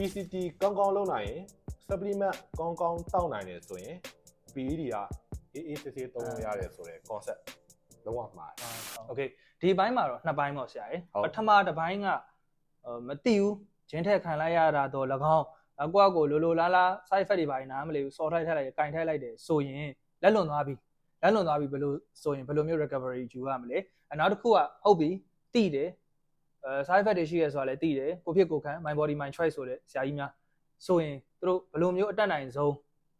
PCT ကောင်းကောင်းလုပ်နိုင်ရင် supplement ကောင်းကောင်းတောက်နိုင်တယ်ဆိုရင် PED ကအေးအေးဆေးဆေးသုံးလို့ရတယ်ဆိုတဲ့ concept လုံးဝမှားတယ်။ Okay ဒီဘိုင်းမှာတော့နှစ်ဘိုင်းပေါ့ဆရာရယ်ပထမတစ်ဘိုင်းကမတိဘူးဂျင်းထက်ခံလိုက်ရတာတော့၎င်းအကွာကိုလိုလိုလားလား side effect တွေဘာညာမလဲဘူးစော်ထိုက်ထိုက်လိုက်ကင်ထိုက်လိုက်တယ်ဆိုရင်လက်လွန်သွားပြီလက်လွန်သွားပြီဘယ်လိုဆိုရင်ဘယ်လိုမျိုး recovery ယူရမလဲအနောက်တစ်ခုကဟုတ်ပြီတိတယ် အဲ side effect တွေရှိရဲဆိုတာလည်းတိတယ်ကိုဖြစ်ကိုခံ my body my choice ဆိုတဲ့ဆရာကြီးများဆိုရင်သူတို့ဘယ်လိုမျိုးအတက်နိုင်ဆုံး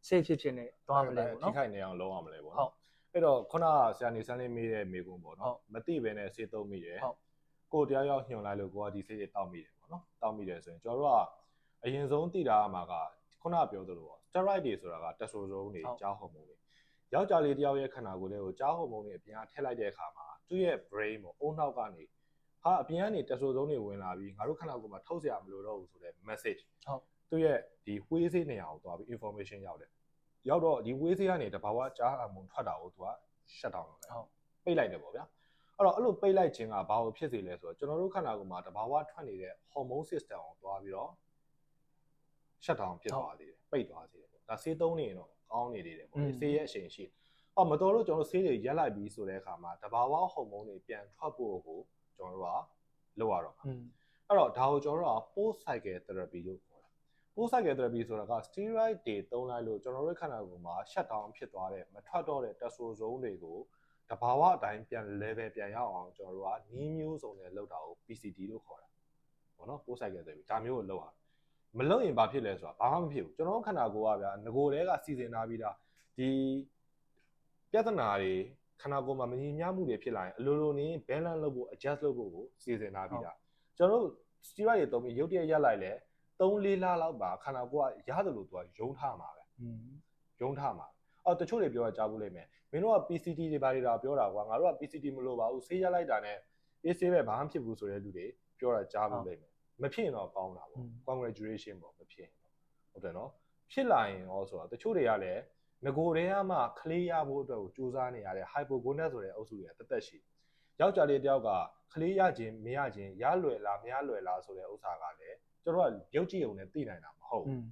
safe ဖြစ်ဖြစ်နဲ့သွားမလဲပေါ့ထိနော်ခိုက်နေအောင်လုပ်ရမလဲပေါ့ဟုတ်နော်အဲ့တော့ခုနကဆရာနေစမ်းလေးမေးတဲ့မေကွန်းပေါ့ဟုတ်နော်မသိဘဲနဲ့ဆေးသုံးမိတယ်ဟုတ်ကိုယ်တရားရောက်ညွှန်လိုက်လို့ကိုကဒီဆေးတွေတောက်မိတယ်ပေါ့နော်တောက်မိတယ်ဆိုရင်ကျွန်တော်တို့ကအရင်ဆုံးသိတာမှာကခုနကပြောသလိုပေါ့ steroid တွေဆိုတာက testosterone တွေဟုတ်ကြားဟော်မုန်းတွေယောက်ျားလေးတစ်ယောက်ရဲ့ခန္ဓာကိုယ်လေးကိုကြားဟော်မုန်းတွေအပြင်ကထည့်လိုက်တဲ့အခါမှာသူ့ရဲ့ brain ပေါ့အုံနောက်ကနေ ဟာအပြင်ကနေတဆိုဆုံးတွေဝင်လာပြီးငါတို့ခဏကိုမှထုတ်စရာမလိုတော့ဘူးဆိုတဲ့ message ဟုတ်သူ့ရဲ့ဒီဝေးစေးနေရာကိုသွားပြီး information ရောက်တယ်ရောက်တော့ဒီဝေးစေးကနေတဘာဝကြားအမုံထွက်တာကိုသူက shut down လုပ်တယ်ဟုတ်ပိတ်လိုက်တယ်ပေါ့ဗျာအဲ့တော့အဲ့လိုပိတ်လိုက်ခြင်းကဘာလို့ဖြစ်စေလဲဆိုတော့ကျွန်တော်တို့ခန္ဓာကိုယ်မှာတဘာဝထွက်နေတဲ့ hormone system ကိုသွားပြီးတော့ shut down ဖြစ်သွားသေးတယ်ပိတ်သွားသေးတယ်ပေါ့ဒါဆေးသုံးနေရင်တော့ကောင်းနေသေးတယ်ပေါ့ဆေးရဲ့အရှိန်ရှိအော်မတော်လို့ကျွန်တော်တို့ဆေးတွေရက်လိုက်ပြီးဆိုတဲ့အခါမှာတဘာဝဟော်မုန်းတွေပြန်ထွက်ဖို့ကို ကျွန်တော်တို့ကလုပ်ရတော့မှာอืมအဲ့တော့ဒါကိုကျွန်တော်တို့က post cycle therapy လို့ခေါ်တာ post cycle therapy ဆိုတာက steroid တွေသုံးလိုက်လို့ကျွန်တော်တို့ခန္ဓာကိုယ်မှာ shut down ဖြစ်သွားတဲ့မထွက်တော့တဲ့ testosterone တွေကိုတဘာဝအတိုင်းပြန် level ပြန်ရောက်အောင်ကျွန်တော်တို့ကနီးမျိုးစုံနဲ့လုပ်တာကို PCT လို့ခေါ်တာပေါ့နော် post cycle therapy ဒါမျိုးကိုလုပ်ရမလုပ်ရင်ဘာဖြစ်လဲဆိုတာဘာမှမဖြစ်ဘူးကျွန်တော်တို့ခန္ဓာကိုယ်ကဗျာငကိုယ်တည်းကစီစဉ်ထားပြီးသားဒီပြဿနာတွေ ခန္ဓာကိုယ်မှာမညီမျှမှုတွေဖြစ်လာရင်အလိုလိုနေ balance လုပ်ဖို့ adjust လုပ်ဖို့ကိုစီစဉ်ထားပြီးသားကျွန်တော်တို့ steroid တွေသုံးပြီးရုပ်တရက်ရက်လိုက်လဲ3-4လလောက်ပါခန္ဓာကိုယ်ကရတယ်လို့သူကယုံထားမှာပဲอืมယုံထားမှာအော်တချို့တွေပြောရကြားဘူးလိမ့်မယ်မင်းတို့က PCT တွေဘာတွေတာပြောတာကွာငါတို့က PCT မလို့ပါဘူးဆေးရက်လိုက်တာနဲ့အေးဆေးပဲဘာမှဖြစ်ဘူးဆိုတဲ့လူတွေပြောတာကြားဘူးလိမ့်မယ်မဖြစ်ရင်တော့ကောင်းတာပေါ့ congratulation ပေါ့မဖြစ်ရင်တော့ဟုတ်တယ်နော်ဖြစ်လာရင်ရောဆိုတာတချို့တွေကလည်း ငကိုယ်တည်းကမှခလေးရဖို့အတွက်ကိုစူးစမ်းနေရတဲ့ hypogonadism ဆိုတဲ့အုပ်စုတွေကတသက်ရှိတယ်ယောက်ျားလေးတယောက်ကခလေးရခြင်းမရခြင်းရလွယ်လားမရလွယ်လားဆိုတဲ့ဥစ္စာကလည်းကျွန်တော်ကရုပ်ကြည့်ုံနဲ့သိနိုင်တာမဟုတ်อืဘူးม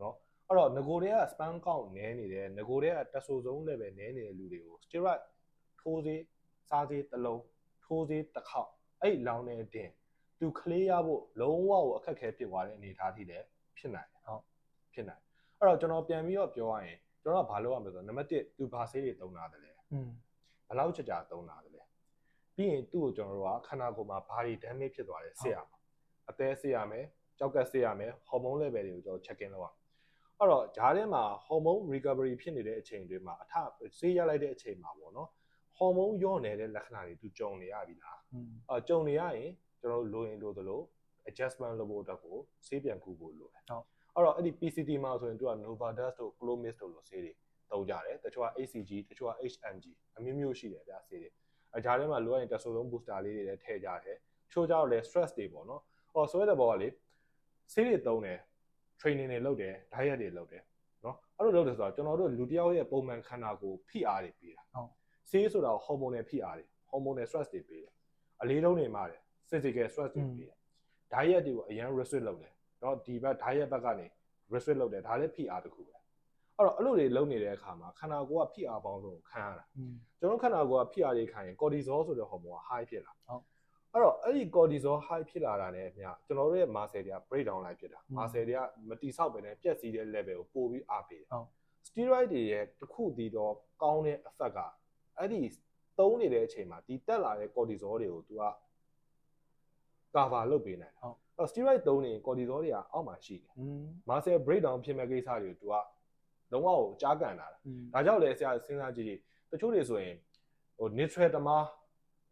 နော်အဲ့တော့ငကိုတွေက spam count နည်းနေတယ်ငကိုတွေကတက်ဆိုဆုံး level နည်းနေတဲ့လူတွေကို steroid ထိုးစေးစားစေးတစ်လုံးထိုးစေးတစ်ခေါက်အဲ့လောင်းနေတင်သူကလေးရဖို့လုံးဝကိုအခက်အခဲဖြစ်သွားတဲ့အနေအထားထိလည်းဖြစ်နိုင်တယ်ဟုတ်ဖြစ်နိုင်အဲ့တော့ကျွန်တော်ပြန်ပြီးတော့ပြောရရင် ကျွန်တော်ကဘာလုပ်ရမလဲဆိုတော့နံပါတ်1သူဘာဆေးတွေသုံးတာတလဲဘယ်လောက်ကြာကြာသုံးတာတလဲပြီးရင်သူ့ကိုကျွန်တော်တို့ကခန္ဓာကိုယ်မှာဘာတွေ damage ဖြစ်သွားလဲဆေးရမှာအသေးဆေးရမယ်ကြောက်ကဆေးရမယ်ဟော်မုန်း level တွေကိုကျွန်တော် check in လုပ်ရအောင်အဲ့တော့ဂျားထဲမှာဟော်မုန်း recovery ဖြစ်နေတဲ့အချိန်တွေမှာအထဆေးရလိုက်တဲ့အချိန်မှာပေါ့နော်ဟော်မုန်းညော့နေတဲ့လက္ခဏာတွေသူကြုံနေရပြီလားအဲကြုံနေရရင်ကျွန်တော်တို့လိုရင်လိုသလို adjustment လုပ်ဖို့အတွက်ကိုဆေးပြန်ကူဖို့လိုတယ်ဟုတ် အဲ့တော့အဲ့ဒီ PCT မှာဆိုရင်သူက Novartis တို့ Clomid တို့လိုဆေးတွေသုံးကြတယ်တချို့က HCG တချို့က HMG အမျိုးမျိုးရှိတယ်ဗျာဆေးတွေအကြားထဲမှာလိုအပ်ရင် testosterone booster လေးတွေလည်းထည့်ကြတယ်ချို့ကြတော့လည်း stress တွေပေါ့နော်ဟောဆိုရတဲ့ဘောကလေဆေးတွေသုံးတယ် training တွေလုပ်တယ် diet တွေလုပ်တယ်နော်အဲ့လိုလုပ်တယ်ဆိုတော့ကျွန်တော်တို့လူတစ်ယောက်ရဲ့ပုံမှန်ခန္ဓာကိုယ်ဖိအားတွေပေးတာဟုတ်ဆေးဆိုတာ hormone နဲ့ဖိအားတွေ hormone နဲ့ stress တွေပေးတယ်အလေးလုံးတွေမှာတယ် physical stress တွေပေးတယ် diet တွေကိုအရင် restrict လုပ်တယ် เนาะဒီဘက် diet ဘက်ကနေ restrict လုပ်တယ်ဒါလည်းဖိအားတစ်ခုပဲအဲ့တော့အဲ့လိုတွေလုပ်နေတဲ့အခါမှာခန္ဓာကိုယ်ကဖိအားပေါင်းစုံကိုခံရတာ อืม ကျွန်တော်ခန္ဓာကိုယ်ကဖိအားတွေခံရင် cortisol ဆိုတဲ့ hormone က high ဖြစ်လာ ဟုတ် အဲ့တော့အဲ့ဒီ cortisol high ဖြစ်လာတာနဲ့အမျှကျွန်တော်တို့ရဲ့ muscle တွေက break down လိုက်ဖြစ်တာ อืม muscle တွေကမတိဆောက်ပဲနဲ့ပြက်စီးတဲ့ level ကိုပို့ပြီးအားပေးတယ် ဟုတ် steroid တွေရဲ့တစ်ခုတည်တော့ကောင်းတဲ့ effect ကအဲ့ဒီသုံးနေတဲ့အချိန်မှာဒီတက်လာတဲ့ cortisol တွေကို तू က cover လုပ်ပေးနိုင်ဟုတ်အဲ့ steroid သုံးနေ cortisol တွေကအောက်မှာရှိတယ်။ muscle breakdown ဖြစ်မဲ့ကိစ္စတွေကို तू ကလုံးဝကိုကြားကန်တာ။ဒါကြောင့်လေဆရာစဉ်းစားကြည့်ကြည့်တချို့တွေဆိုရင်ဟို neutral တမား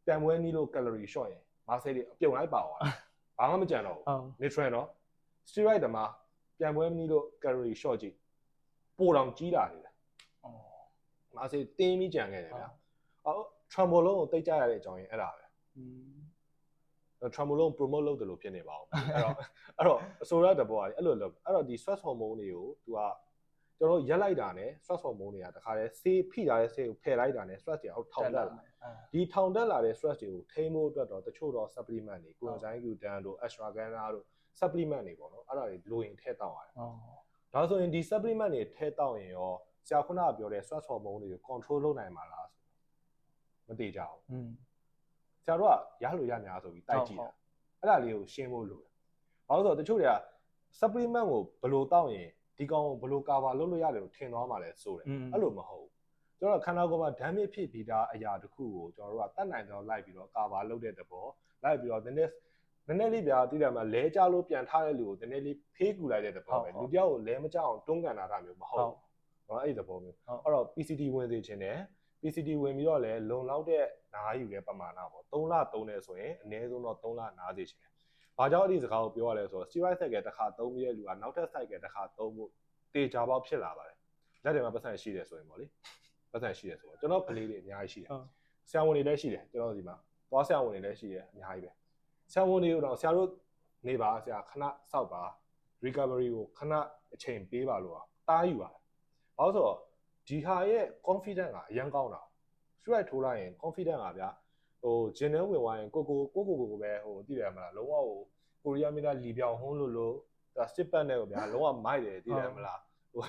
တန်ပွဲနီးလို့ calorie short ရင် muscle တွေအပြုံလိုက်ပါသွားတာ။ဘာမှမကြံတော့ဘူး။ neutral တော့ steroid တမားပြန်ပွဲနီးလို့ calorie short ကြည့်ပိုတောင်ကြီးလာနေတာ။အော် muscle တင်းပြီးကြံခဲ့တယ်ဗျာ။အော် tremble လုံးကိုတိတ်ကြရတဲ့အကြောင်းရင်းအဲ့ဒါပဲ။ trauma လုံး promote လုပ်တယ်လို့ဖြစ်နေပါအောင်အဲ့တော့အဲ့တော့အဆိုရတဲ့ဘောကအဲ့လိုလုပ်အဲ့တော့ဒီ stress hormone တွေကို तू ကကျွန်တော်ရက်လိုက်တာနဲ့ stress hormone တွေကတခါတည်းဆေးဖိတာတဲ့ဆေးကိုဖယ်လိုက်တာနဲ့ stress တွေအောက်ထောင်တက်လာဒီထောင်တက်လာတဲ့ stress တွေကိုထိန်းဖို့အတွက်တော့တချို့တော့ supplement တွေ coenzyme Q10 တို့ ashwagandha တို့ supplement တွေပေါ့နော်အဲ့ဒါတွေလိုရင်ထည့်တောက်ရတယ်ဒါဆိုရင်ဒီ supplement တွေထည့်တောက်ရင်ရောဆရာခုနကပြောတဲ့ stress hormone တွေကို control လုပ်နိုင်မှာလားဆိုတော့မသိကြဘူး ဆရာတို့ကရလို့ရများဆိုပြီးတိုက်ကြည့်တာအဲ့ဒါလေးကိုရှင်းဖို့လိုတယ်ဘာလို့လဲဆိုတော့တချို့တွေက supplement ကိုဘယ်လိုတောက်ရင်ဒီကောင်ကိုဘယ်လို cover လုပ်လို့ရတယ်လို့ထင်သွားမှလဲဆိုတယ် อืม အဲ့လိုမဟုတ်ဘူးကျွန်တော်တို့ခန္ဓာကိုယ်မှာ damage ဖြစ်ပြီးသားအရာတစ်ခုကိုကျွန်တော်တို့ကတတ်နိုင်တော့လိုက်ပြီးတော့ cover လုပ်တဲ့တဘောလိုက်ပြီးတော့နည်းနည်းနည်းနည်းလေးပြာတည်တယ်မှာလဲကြလို့ပြန်ထားတဲ့လူကိုနည်းနည်းလေးဖေးကူလိုက်တဲ့တဘောပဲ ဟုတ်ဟုတ် လူတယောက်ကိုလဲမကြအောင်တွန်းကန်တာတာမျိုးမဟုတ် ဟုတ် ဘူးเนาะအဲ့ဒီတဘောမျိုး ဟုတ် အဲ့တော့ PCT ဝင်စေခြင်းနဲ့ PCT ဝင်ပြီးတော့လည်းလုံလောက်တဲ့ နားယူတဲ့ပမာဏပေါ့3လ3နေဆိုရင်အနည်းဆုံးတော့3လနားစေခြင်းတယ်။ဘာကြောင့်အဲ့ဒီစကားကိုပြောရလဲဆိုတော့ steroid cycle တစ်ခါသုံးပြီးတဲ့လူကနောက်ထပ် cycle တစ်ခါသုံးဖို့တေချာပေါက်ဖြစ်လာပါတယ်။လက်တွေမှာပတ်စံရှိတယ်ဆိုရင်ပေါ့လေ။ပတ်စံရှိတယ်ဆိုတော့ကျွန်တော်ကလေးတွေအများကြီးရှိတယ်ဟုတ်။ဆရာဝန်တွေလည်းရှိတယ်ကျွန်တော်ဒီမှာ။သွားဆရာဝန်တွေလည်းရှိတယ်အများကြီးပဲ။ဆရာဝန်တွေတော့ဆရာတို့နေပါဆရာခဏစောက်ပါ recovery ကိုခဏအချိန်ပေးပါလို့တားယူပါတယ်။ဘာလို့ဆိုတော့ဒီဟာရဲ့ confidence ကအရန်ကောင်းတာ strike ထိုးလိုက်ရင် confidence ကဗျာဟိုဂျင်းနဲ့ဝင်သွားရင်ကိုကိုကိုကိုကိုကိုပဲဟိုသိတယ်မလားလုံးဝဟိုကိုရီးယားမင်းသားလီပြောင်ဟွန်းလို့လို့ဒါစစ်ပတ်နဲ့ကိုဗျာလုံးဝမိုက်တယ်သိတယ်မလားဟို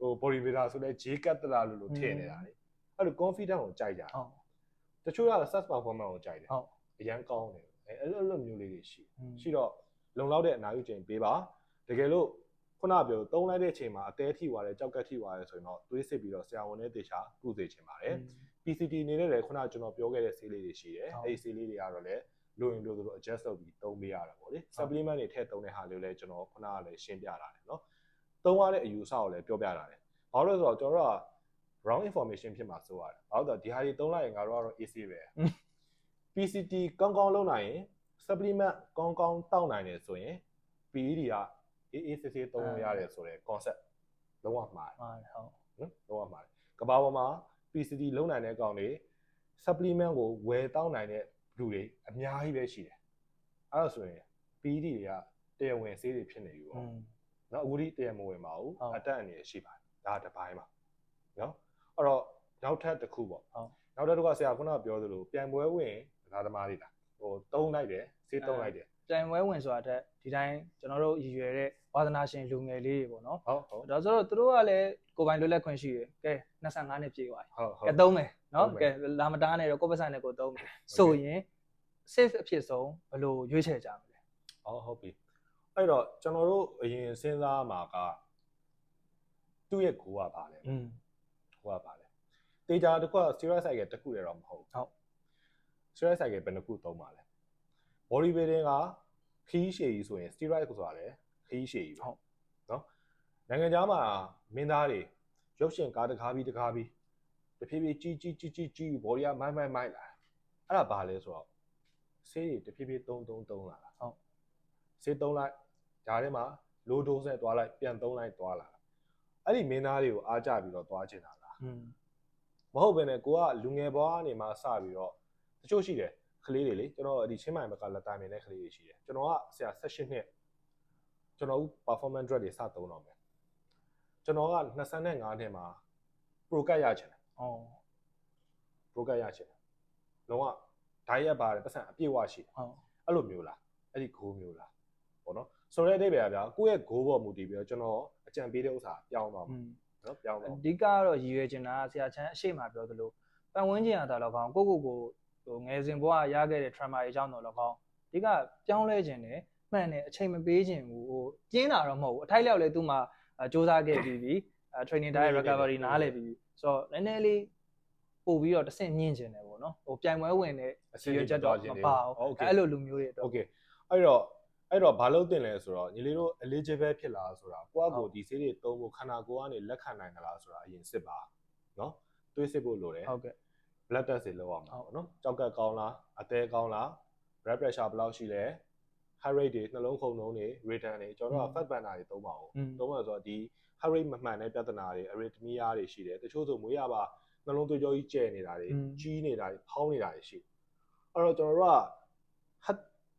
ဟို body builder ဆိုလဲဂျေကတ်တလာလို့လို့ထင်နေတာလေအဲ့လို confidence ကိုကြိုက်ကြဟုတ်တချို့က set performance ကိုကြိုက်တယ်ဟုတ်အရန်ကောင်းတယ်အဲအဲ့လိုအဲ့လိုမျိုးလေးတွေရှိอืมရှိတော့လုံလောက်တဲ့အနာယူချိန်ပေးပါတကယ်လို့ခုနပြောသုံးလိုက်တဲ့အချိန်မှာအသေးထိသွားတယ်ကြောက်ကက်ထိသွားတယ်ဆိုရင်တော့သွေးစစ်ပြီးတော့ဆရာဝန်နဲ့တေချာကုစေချင်ပါတယ် PCT အနေနဲ့လည်းခုနကကျွန်တော်ပြောခဲ့တဲ့ဆေးလေးတွေရှိတယ် ဟုတ် အဲ့ဒီဆေးလေးတွေကတော့လည်းလိုရင်လိုသလို adjust လုပ်ပြီးသုံးပေးရတာပေါ့လေ supplement တွေထည့်သုံးတဲ့ဟာလေးကိုလည်းကျွန်တော်ခုနကလည်းရှင်းပြတာတယ်เนาะသုံးရတဲ့အယူအဆကိုလည်းပြောပြတာတယ်ဘာလို့လဲဆိုတော့ကျွန်တော်တို့က wrong information ဖြစ်မှာစိုးရတယ်ဘာလို့လဲဆိုတော့ဒီဟာတွေသုံးလိုက်ရင်ငါတို့ကတော့ AC ပဲ PCT ကောင်းကောင်းလုပ်နိုင်ရင် supplement ကောင်းကောင်းတောက်နိုင်တယ်ဆိုရင် PED ကအေးအေးဆေးဆေးသုံးလို့ရတယ်ဆိုတဲ့ concept လုံးဝမှားတယ် ဟုတ်ဟုတ် နော်လုံးဝမှားတယ်ကဘာပေါ်မှာ PCD လုံးနိုင်တဲ့ကောင်တွေ supplement ကိုဝယ်တောင်းနိုင်တဲ့လူတွေအများကြီးပဲရှိတယ်အဲ့ဒါဆိုရင် PD တွေကတရားဝင်ဆေးတွေဖြစ်နေပြီပေါ့နော်အခုဒီတရားမဝင်ပါဘူးအတက်အနေရှိပါတယ်ဒါတစ်ပိုင်းပါနော်အဲ့တော့နောက်ထပ်တစ်ခုပေါ့နောက်ထပ်တစ်ခုကဆရာခုနကပြောသလိုပြန်ပွဲဝင်ဒကာသမားတွေလားဟိုတုံးလိုက်တယ်ဆေးတုံးလိုက်တယ် ပြိုင်ပွဲဝင်ဆိုတာတက်ဒီတိုင်းကျွန်တော်တို့ရည်ရွယ်တဲ့ဝါသနာရှင်လူငယ်လေးတွေပေါ့နော်ဟုတ်ဟုတ်ဒါဆိုတော့သူတို့ကလည်းကိုယ်ပိုင်လွတ်လပ်ခွင့်ရှိတယ်ကဲ25နှစ်ပြည့်သွားပြီဟုတ်ဟုတ်ကဲသုံးမယ်နော်သုံးမယ်ကဲလာမတားနဲ့တော့ကိုယ့်ပတ်စံနဲ့ကိုယ်သုံးမယ်ဆိုရင် safe အဖြစ်ဆုံးဘယ်လိုရွေးချယ်ကြမလဲဟုတ်ဟုတ်ပြီအဲ့တော့ကျွန်တော်တို့အရင်စဉ်းစားမှာကသူ့ရဲ့ကိုကပါလဲอืมကိုကပါလဲတေချာတစ်ခုက steroid cycle တစ်ခုတည်းတော့မဟုတ်ဟုတ် steroid cycle ဘယ်နှခုသုံးပါလဲ body building ကခီးရှည်ကြီးဆိုရင် steroid ကိုဆိုတာလဲခီးရှည်ကြီးပဲဟုတ်နော်နိုင်ငံခြားမှာမင်းသားတွေရုပ်ရှင်ကားတကားပြီးတကားပြီးတဖြည်းဖြည်းကြီးကြီးကြီးကြီးကြီး body ကမိုင်းမိုင်းမိုင်းလာအဲ့ဒါဘာလဲဆိုတော့ဆေးတွေတဖြည်းဖြည်းသုံးသုံးသုံးလာတာဟုတ်ဆေးသုံးလိုက်ဓာတ်ထဲမှာ low dose နဲ့တွားလိုက်ပြန်သုံးလိုက်တွားလာအဲ့ဒီမင်းသားတွေကိုအားကြပြီးတော့တွားချင်တာလားอืมမဟုတ်ဘဲနဲ့ကိုကလူငယ်ဘွားကနေမှစပြီးတော့တချို့ရှိတယ် ကလေးတွေလေကျွန်တော်ဒီချင်းမိုင်ဘက်ကလက်တိုင်မြင်တဲ့ကလေးတွေရှိတယ်ကျွန်တော်ကဆရာ16နှစ်ကျွန်တော် performance drug တွေစသုံးတော့မယ်ကျွန်တော်က25နှစ်မှာ pro cut ရချင်တယ်။အော် pro cut ရချင်တယ်။လုံးဝဓာတ်ရက်ပါတယ်ပတ်စံအပြည့်ဝရှိတယ်။ဟုတ်အဲ့လိုမျိုးလားအဲ့ဒီဂိုးမျိုးလားပေါ့နော်ဆိုတော့အတိတ်ပဲဗျာကိုယ့်ရဲ့ဂိုးပေါ်မူတည်ပြီးတော့ကျွန်တော်အကြံပေးတဲ့ဥစ္စာပြောင်းသွားမှာနော်ပြောင်းသွားအဓိကကတော့ရည်ရွယ်ချင်တာဆရာချမ်းအရှိမပြောသလိုပတ်ဝန်းကျင်အတာလောက်ကောင်ကိုကိုကို ဟိုငယ်စဉ်ဘဝရခဲ့တဲ့ trauma တွေအကြောင်းတော့လည်းကောင်းအဓိကပြောင်းလဲခြင်းနဲ့မှန်တယ်အချိန်မပေးခြင်းကိုဟိုကျင်းတာတော့မဟုတ်ဘူးအထိုက်လျောက်လဲသူ့မှာစူးစမ်းခဲ့ပြီးပြီ training diet recovery နားလည်ပြီးပြီဆိုတော့နည်းနည်းလေးပို့ပြီးတော့တဆင့်မြင့်ခြင်းတယ်ပေါ့နော်ဟိုပြိုင်ပွဲဝင်တဲ့အစီအချက်တော့မပါဘူးအဲ့လိုလူမျိုးတွေတော့ Okay အဲ့တော့အဲ့တော့ဘာလို့တင်လဲဆိုတော့ညီလေးတို့ eligible ဖြစ်လားဆိုတာကိုယ့်အကိုဒီဆေးတွေသုံးဖို့ခန္ဓာကိုယ်ကနေလက်ခံနိုင်သလားဆိုတာအရင်စစ်ပါနော်တွေးစစ်ဖို့လိုတယ်ဟုတ်ကဲ့ blood test တွေလုပ်ရမှာပေါ့နော်ကြောက်ကတ်ကောင်းလားအသေးကောင်းလား blood pressure ဘယ်လောက်ရှိလဲ heart rate တွေနှလုံးခုန်နှုန်းတွေ rhythm တွေကျွန်တော်က fat burner တွေသုံးပါဦးသုံးပါဆိုတော့ဒီ heart rate မမှန်တဲ့ပြဿနာတွေ arrhythmia တွေရှိတယ်တချို့ဆိုမွေးရပါနှလုံးသွေးကြောကြီးကျဲနေတာတွေကြီးနေတာတွေဖောင်းနေတာတွေရှိအဲ့တော့ကျွန်တော်တို့က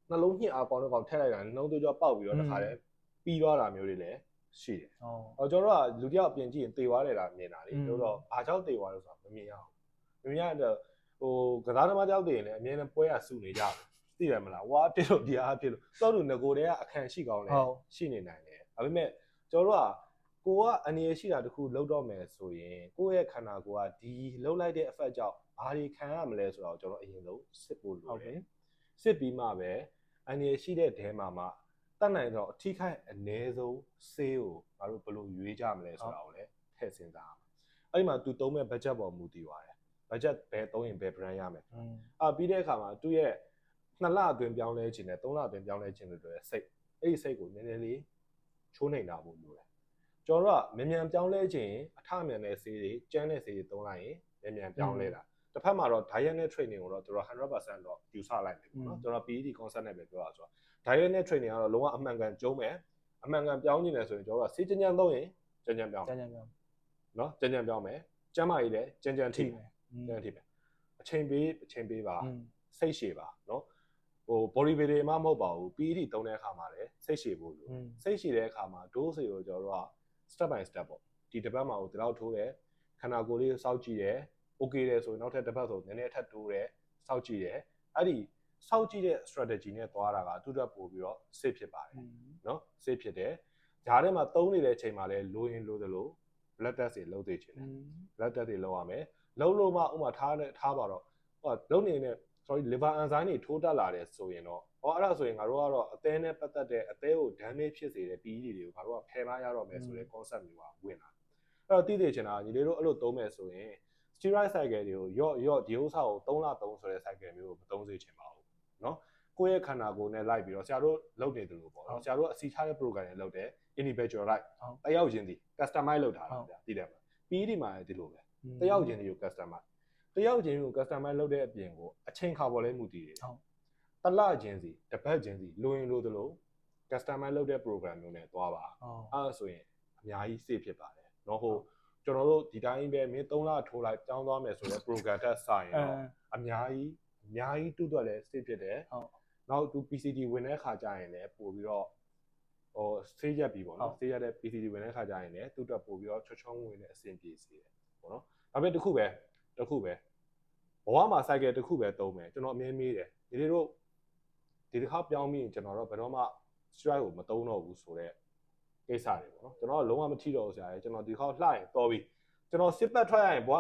နှလုံးညှစ်အားပေါင်းတော့ပေါက်ထည့်လိုက်တာနှလုံးသွေးကြောပေါက်ပြီးတော့တခါတည်းပြီးသွားတာမျိုးတွေလည်းရှိတယ်။အော်ကျွန်တော်တို့ကလူတယောက်ပြင်ကြည့်ရင်တေသွားတယ်လားမြင်တာလေ။တို့တော့ဘာကြောင့်တေသွားလို့ဆိုတာမမြင်ရဘူး မမြင်ရတော့ဟိုကစားသမားတစ်ယောက်တေရင်လည်းအမြဲတမ်းပွဲရစုနေကြတယ်သိရမလားဝါဖြစ်လို့ဒီအားဖြစ်လို့တော်သူငကိုတွေကအခန့်ရှိကောင်းတယ်ဟုတ်ရှိနေနိုင်တယ်ဒါပေမဲ့ကျွန်တော်တို့ကကိုကအနေရရှိတာတခုလောက်တော့မယ်ဆိုရင်ကိုယ့်ရဲ့ခန္ဓာကိုယ်ကဒီလှုပ်လိုက်တဲ့ effect ကြောင့်ဘာတွေခံရမလဲဆိုတော့ကျွန်တော်အရင်ဆုံးစစ်ဖို့လိုဟုတ်တတယ်ယ်စစ်ပြီးမှပဲအနေရရှိတဲ့ဒဲမှာမှတတ်နိုင်တော့အထိခိုက်အ ਨੇ ဆုံးဆေးကိုငါတို့ဘယ်လိုရွေးကြမလဲဆိုတာကိုလည်းထည့်စဉ်းစားအောင်အဲ့ဒီမှာ तू သုံးမဲ့ budget ပေါ်မူတည်ပါတယ် budget ဘယ်သုံးရင်ဘယ် brand ရမယ်อืมအာပြီးတဲ့အခါမှာသူ့ရဲ့နှစ်လအတွင်းပြောင်းလဲခြင်းနဲ့သုံးလအတွင်းပြောင်းလဲခြင်းတွေအတွက်စိတ်အဲ့ဒီစိတ်ကိုနည်းနည်းလေးချိုးနေတာဖို့လိုတယ်ကျွန်တော်တို့ကမြန်မြန်ပြောင်းလဲခြင်းအထမြန်တဲ့ဆေးတွေကျန်းတဲ့ဆေးတွေသုံးလိုက်ရင်မြန်မြန်ပြောင်းလဲတာတစ်ဖက်မှာတော့ diet နဲ့ training ကိုတော့သူတို့100%တော့ယူဆလိုက်တယ်ပေါ့နော်ကျွန်တော် PED concept နဲ့ပဲပြောတာဆိုတော့ diet နဲ့ training ကတော့လုံးဝအမှန်ကန်ကျုံးမယ်အမှန်ကန်ပြောင်းနေတယ်ဆိုရင်ကျွန်တော်တို့ကဆေးကြမ်းကြမ်းသုံးရင်ကြမ်းကြမ်းပြောင်းကျန်ကျန်ပြောင်းနော်ကြမ်းကြမ်းပြောင်းမယ်ကျမ်းမာရေးလည်းကြမ်းကြမ်းထိထိမယ် တဲ့အထိပဲအချိန်ပေးအချိန်ပေးပါစိတ်ရှည်ပါနော်ဟို body building မှမဟုတ်ပါဘူး PED တုံးတဲ့အခါမှာလည်းစိတ်ရှည်ဖို့လိုစိတ်ရှည်တဲ့အခါမှာ dose တွေကိုကျွန်တော်တို့က step by step ပေါ့ဒီတစ်ပတ်မှာကိုဒီလောက်ထိုးတယ်ခန္ဓာကိုယ်လေးစောက်ကြည့်တယ် okay တယ်ဆိုရင်နောက်ထပ်တစ်ပတ်ဆိုနည်းနည်းထပ်တိုးတယ်စောက်ကြည့်တယ်အဲ့ဒီစောက်ကြည့်တဲ့ strategy နဲ့သွားတာကသူ့အတွက်ပို့ပြီးတော့ safe ဖြစ်ပါတယ်နော် safe ဖြစ်တယ်ဂျားထဲမှာတုံးနေတဲ့အချိန်မှာလည်းလိုရင်လိုသလို blood test တွေလုပ်သေးချင်တယ် blood test တွေလုပ်ရမယ် လုပ်လို့မှဥမာထားနဲ့ထားပါတော့ဟိုလုပ်နေတဲ့ sorry liver enzyme တွေထိုးတက်လာတယ်ဆိုရင်တော့ဟောအဲ့ဒါဆိုရင်ငါတို့ကတော့အသည်းနဲ့ပတ်သက်တဲ့အသည်းကို damage ဖြစ်စေတဲ့ PED တွေကိုငါတို့ကဖယ်မရတော့မယ်ဆိုတဲ့ concept မျိုးကဝင်လာအဲ့တော့သိသိချင်တာညီလေးတို့အဲ့လိုသုံးမယ်ဆိုရင် steroid cycle တွေကိုရော့ရော့ဒီဥစ္စာကို3လ3ဆိုတဲ့ cycle မျိုးကိုမသုံးစေချင်ပါဘူးเนาะကိုယ့်ရဲ့ခန္ဓာကိုယ်နဲ့လိုက်ပြီးတော့ဆရာတို့လုပ်နေတယ်လို့ပေါ့နော်ဆရာတို့အစီထားတဲ့ program တွေလုပ်တယ် individual right တယောက်ချင်းစီ customize လုပ်ထားတာဗျာသိတယ်မလား PED မှာလည်းဒီလိုပဲ တယောက်ချင်းတွေကို customer တယောက်ချင်းတွေကို customer လုပ်တဲ့အပြင်ကိုအချိန်ခါပေါ်လဲမှုတည်တယ်ဟုတ်တလချင်းစီတပတ်ချင်းစီလိုရင်လိုသလို customer လုပ်တဲ့ program မျိုးနဲ့သွားပါအဲဆိုရင်အများကြီး save ဖြစ်ပါတယ်နော်ဟိုကျွန်တော်တို့ဒီတိုင်းပဲမင်း3လထိုးလိုက်ကြောင်းသွားမယ်ဆိုတော့ program တက်ဆိုင်ရင်တော့အများကြီးအများကြီးတူတော့လဲ save ဖြစ်တယ်ဟုတ်နောက်သူ PCD ဝင်တဲ့ခါကျရင်လည်းပို့ပြီးတော့ဟို save ရပြီပေါ့နော် save ရတဲ့ PCD ဝင်တဲ့ခါကျရင်လည်းသူ့အတွက်ပို့ပြီးတော့ချောချောဝင်တဲ့အဆင်ပြေစေတယ် ပေါ့နော်ဒါပေမဲ့တစ်ခုပဲတစ်ခုပဲဘဝမှာ cycle တစ်ခုပဲသုံးမယ်ကျွန်တော်အမြဲမေးတယ်ဒီလိုတို့ဒီတစ်ခါပြောင်းပြီးရင်ကျွန်တော်တော့ဘယ်တော့မှ strike ကိုမသုံးတော့ဘူးဆိုတော့ကိစ္စတွေပေါ့နော်ကျွန်တော်ကလုံးဝမထိတော့ဘူးဆရာကြီးကျွန်တော်ဒီခါလှရင်တော်ပြီကျွန်တော်စစ်ပတ်ထွက်ရရင်ဘဝ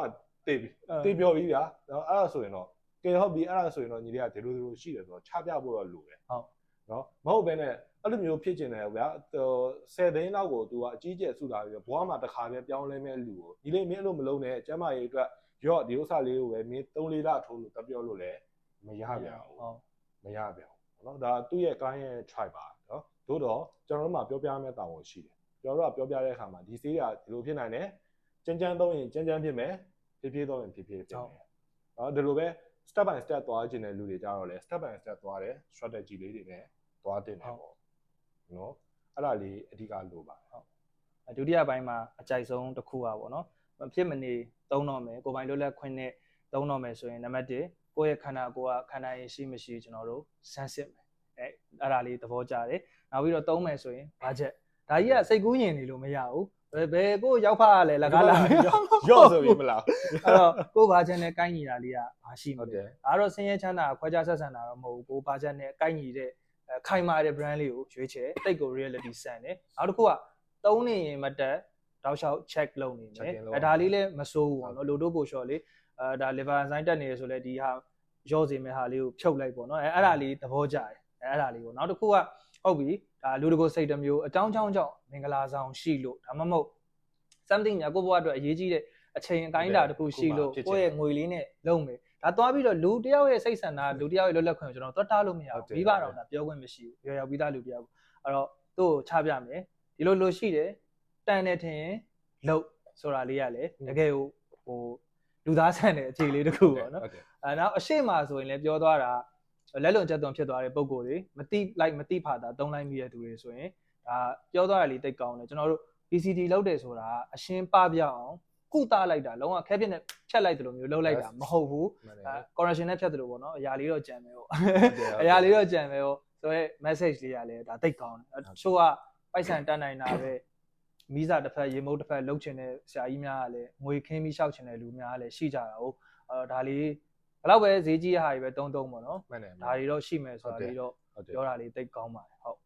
တေးပြီတေးပြောပြီးဗျာနော်အဲ့ဒါဆိုရင်တော့ကဲဟုတ်ပြီအဲ့ဒါဆိုရင်တော့ညီလေးကဒီလိုဒီလိုရှိတယ်ဆိုတော့ချပြဖို့တော့လိုတယ်ဟုတ်နော်မဟုတ်ဘဲနဲ့ အဲ့လိုမျိုးဖြစ်ကျင်တယ်ဗျာဟို10သိန်းလောက်ကို तू ကအကြီးကျယ်စုလာပြီးတော့ဘွားမှာတစ်ခါပဲပြောင်းလဲမဲ့လူကိုညီလေးမင်းအဲ့လိုမလုံးနဲ့ကျမ်းမာရေးအတွက်ရော့ဒီဥစ္စာလေးကိုပဲမင်း3 4လထိုးလို့တပြောလို့လည်းမရပြန်ဘူးဟုတ်မရပြန်ဘူးနော်ဒါသူ့ရဲ့ client ရဲ့ try ပါနော်သို့တော့ကျွန်တော်တို့မှာပြောပြမဲ့တာဝန်ရှိတယ်ကျွန်တော်တို့ကပြောပြတဲ့အခါမှာဒီဆေးကဒီလိုဖြစ်နိုင်တယ်ကြမ်းကြမ်းသုံးရင်ကြမ်းကြမ်းဖြစ်မယ်ဖြည်းဖြည်းသုံးရင်ဖြည်းဖြည်းဖြစ်မယ်နော်ဒီလိုပဲ step by step သွားခြင်းတဲ့လူတွေကြတော့လေ step by step သွားတယ် strategy လေးတွေနဲ့သွားတင်တယ်ပေါ့ နော်အဲ့ဒါလေးအဓိကလိုပါတယ်အဲဒုတိယပိုင်းမှာအကြိုက်ဆုံးတစ်ခုอ่ะပေါ့နော်မဖြစ်မနေသုံးတော့မယ်ကိုယ်ပိုင်လွတ်လပ်ခွင့်နဲ့သုံးတော့မယ်ဆိုရင်နံပါတ်1ကိုယ့်ရဲ့ခန္ဓာကိုယ်ကခန္ဓာရင်ရှိမရှိကျွန်တော်တို့စမ်းစစ်မယ်အဲအဲ့ဒါလေးသဘောကျတယ်နောက်ပြီးတော့သုံးမယ်ဆိုရင်ဘာချက်ဒါကြီးကစိတ်ကူးရင်နေလို့မရဘူးဘယ်ဘယ်ကိုယ်ရောက်ဖားရလဲလကားလာရော့ဆိုပြီးမလားအဲ့တော့ကိုယ်ဘာချက်နဲ့ကိုင်းညီတာလေးကဘာရှိမဟုတ်လဲတယ်ဒါကတော့ဆင်းရဲချမ်းသာခွဲခြားဆက်ဆံတာတော့မဟုတ်ဘူးကိုယ်ဘာချက်နဲ့ကိုင်းညီတဲ့အဲ ခိုင်မာတဲ့ brand လေးကိုရွေးချယ်တိတ်ကို reality ဆန်တယ်နောက်တစ်ခုကသုံးနေရင်မတက်တောက်လျှောက် check လုပ်နေမယ် Check-in လုပ်အဲဒါလေးလည်းမစိုးဘူးပေါ့နော်လိုတိုးကို short လေးအဲဒါ liver enzyme တက်နေရဆိုလဲဒီဟာရော့စေမယ့်ဟာလေးကိုဖြုတ်လိုက်ပေါ့နော်အဲအဲ့ဒါလေးသဘောကျတယ်အဲအဲ့ဒါလေးပေါ့နောက်တစ်ခုကဟုတ်ပြီဒါလူတကိုစိတ်တစ်မျိုးအကြောင်းကြောင်းကြောင့်မင်္ဂလာဆောင်ရှိလို့ဒါမှမဟုတ် something ညာကိုယ့်ဘဝအတွက်အရေးကြီးတဲ့အချိန်အတိုင်းအတာတစ်ခုရှိလို့ဖြစ်ချင်ကိုယ့်ရဲ့ငွေလေးနဲ့လုံးမယ် ဒါသွားပြီးတော့လူတစ်ယောက်ရဲ့စိတ်ဆန္ဒလူတစ်ယောက်ရဲ့လွတ်လပ်ခွင့်ကိုကျွန်တော်သွားတားလို့မရဟုတ်တယ်ဘူးမိဘတော်ကပြောခွင့်မရှိဘူးရော်ရောက်ပြီးသားလူတစ်ယောက်ကိုအဲ့တော့သူ့ကိုချပြမယ်ဒီလိုလိုရှိတယ်တန်တယ်ထင်ရင်လုံဆိုတာလေးရလေတကယ်ကိုဟိုလူသားဆန်တဲ့အခြေလေးတစ်ခုပေါ့နော်ဟုတ်တယ်အဲနောက်အရှိမဆိုရင်လည်းပြောသွားတာလက်လွန်ချက်သွန်ဖြစ်သွားတဲ့ပုံကိုယ်တွေမတိလိုက်မတိဖာတာတုံးလိုက်မိတဲ့သူတွေဆိုရင်ဒါပြောသွားတာလေးတိတ်ကောင်းတယ်ကျွန်တော်တို့ PCD လောက်တယ်ဆိုတာအရှင်းပပြအောင် ကုသလိုက်တာလုံးဝခဲပြစ်နဲ့ဖြတ်လိုက်တယ်လို့မျိုးလုပ်လိုက်တာမဟုတ်ဘူး မှန်တယ် အဲ correction နဲ့ဖြတ်တယ်လို့ပေါ့နော်အရာလေးတော့ကြံမယ်ဟုတ် တယ် အရာလေးတော့ကြံမယ်ဟုတ်ဆိုရဲ message လေးကလည်းဒါတိတ်ကောင်းတယ်အချို့ကပိုက်ဆံတတ်နိုင်တာပဲမိစာတစ်ဖက်ရေမုတ်တစ်ဖက်လှုပ်ချင်တဲ့ဆရာကြီးများကလည်းငွေခင်းပြီးရှောက်ချင်တဲ့လူများကလည်းရှိကြတာဟုတ်အဲတော့ဒါလေး ဘယ်တော့ပဲဈေးကြီးရဟာတွေပဲတုံးတုံးပေါ့နော် မှန်တယ်မှန် ဒါ တယ် တွေတော့ရှိမယ်ဆိုတာ ဟုတ်တယ် လေးတော့ ဟုတ်တယ် ပြောတာလေးတိတ်ကောင်းပါတယ်ဟုတ်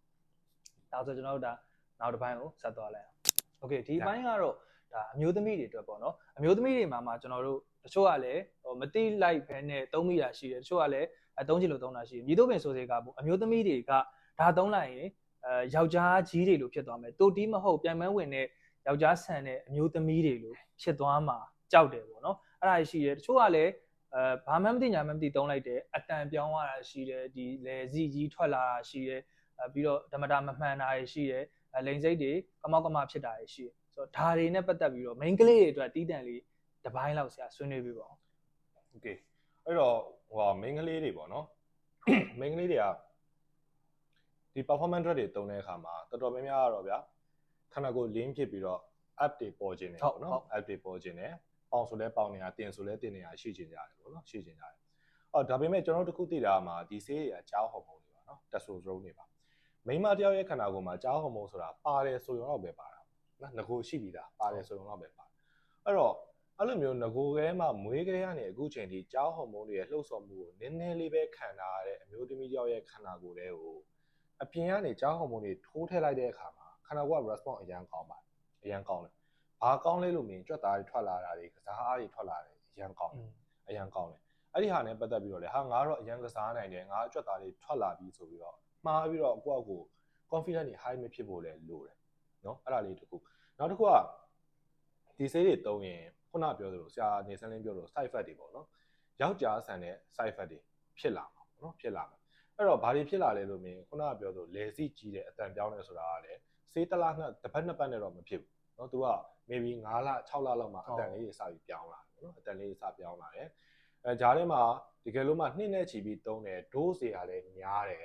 ဒါဆိုကျွန်တော်တို့ဒါနောက်တစ်ပိုင်းကိုဆက်သွားလိုက်အောင်โอเคဒီပိုင်းကတော့ ဒါအမျိုးသမီးတွေအတွက်ပေါ့နော်အမျိုးသမီးတွေမှာမှကျွန်တော်တို့တချို့ကလည်းဟိုမတိလိုက်ဘဲနဲ့သုံးမိတာရှိတယ်တချို့ကလည်းအသုံးချင်လို့သုံးတာရှိတယ်မြေတို့ပင်ဆိုစေကပေါ့အမျိုးသမီးတွေကဒါသုံးလိုက်ရင်အဲယောက်ျားကြီးတွေလို့ဖြစ်သွားမယ်တိုတီးမဟုတ်ပြန်မဝင်တဲ့ယောက်ျားဆန်တဲ့အမျိုးသမီးတွေလို့ဖြစ်သွားမှာကြောက်တယ်ပေါ့နော်အဲ့ဒါရှိတယ်တချို့ကလည်းအဲဘာမှမသိညာမှမသိသုံးလိုက်တယ်အတန်ပြောင်းသွားတာရှိတယ်ဒီလေစီကြီးထွက်လာတာရှိတယ်အဲပြီးတော့ဓမ္မတာမမှန်တာတွေရှိတယ်အဲလိန်စိတ်တွေကမောက်ကမဖြစ်တာတွေရှိတယ် ဆိုတော့ဒါတွေနဲ့ပတ်သက်ပြီးတော့ main ကလေးတွေအတွက်တီးတန့်လေးတစ်ပိုင်းလောက်ဆရာဆွေးနွေးပြပါဦး โอเคအဲ့တော့ဟိုဟာ main ကလေးတွေပေါ့နော် main ကလေးတွေကဒီ performance drug တွေတုံးတဲ့အခါမှာတော်တော်များများကတော့ဗျာခန္ဓာကိုယ် link ဖြစ်ပြီးတော့ app တွေပေါ်ခြင်းတယ် ဟုတ် ပေါ့ ဟုတ် နော် app တွေပေါ်ခြင်းတယ်ပေါင်ဆိုလဲပေါင်နေတာတင်ဆိုလဲတင်နေတာရှိခြင်းကြတယ်ပေါ့နော်ရှိခြင်းကြတယ်အော်ဒါပေမဲ့ကျွန်တော်တို့တစ်ခုသိတာမှာဒီဆေးတွေကကြားဟော်မုန်းတွေပါနော် testosterone တွေပါမိန်းမတစ်ယောက်ရဲ့ခန္ဓာကိုယ်မှာကြားဟော်မုန်းဆိုတာပါတယ်ဆိုရင်တော့ပဲပါတာ ယ် နော်ငကိုရှိပြီးသားပါတယ်ဆိုရင်တော့ပဲပါအဲ့တော့အဲ့လိုမျိုးငကိုကလေးမှမွေးကလေးကနေအခုချိန်ထိကြားဟော်မုန်းတွေရဲ့လှုပ်ဆော်မှုကိုနည်းနည်းလေးပဲခံထားရတဲ့အမျိုးသမီးတစ်ယောက်ရဲ့ခန္ဓာကိုယ်လေးကိုအပြင်ကနေကြားဟော်မုန်းတွေထိုးထည့်လိုက်တဲ့အခါမှာခန္ဓာကိုယ်က response အရန်ကောင်းပါတယ်အရန်ကောင်းတယ်ဘာကောင်းလဲလို့မြင်ကြွက်သားတွေထွက်လာတာတွေကစားအားတွေထွက်လာတယ်အရန်ကောင်းတယ်အရန်ကောင်းတယ်အဲ့ဒီဟာနဲ့ပတ်သက်ပြီးတော့လေဟာငါတော့အရန်ကစားနိုင်တယ်ငါအကြွက်သားလေးထွက်လာပြီဆိုပြီးတော့မှားပြီးတော့ကိုယ့်အကို confident နေ high မဖြစ်ဖို့လည်းလိုတယ် เนาะအဲ့ဒါလေးတစ်ခုနောက်တစ်ခုကဒီဆေးတွေတုံးရင်ခုနပြောသလိုဆရာနေစမ်းလင်းပြောလို့ side effect တွေပေါ့နော်ယောက်ျားဆန်တဲ့ side effect တွေဖြစ်လာမှာပေါ့နော်ဖြစ်လာမှာအဲ့တော့ဘာတွေဖြစ်လာလဲလို့မြင်ခုနကပြောသလိုလေစီကြီးတဲ့အတန်ပြောင်းနေဆိုတာကလည်းဆေးတစ်လားနှစ်တစ်ပတ်နှစ်ပတ်နဲ့တော့မဖြစ်ဘူးเนาะသူက maybe 9လ6လလောက်မှအတန်လေးတွေစပြီးပြောင်းလာတယ်နော်အတန်လေးတွေစပြောင်းလာတယ် အဲဂျားထဲမှာတကယ်လို့မှနှစ်နဲ့ချီပြီးတုံးတယ် dose တွေကလည်းများတယ်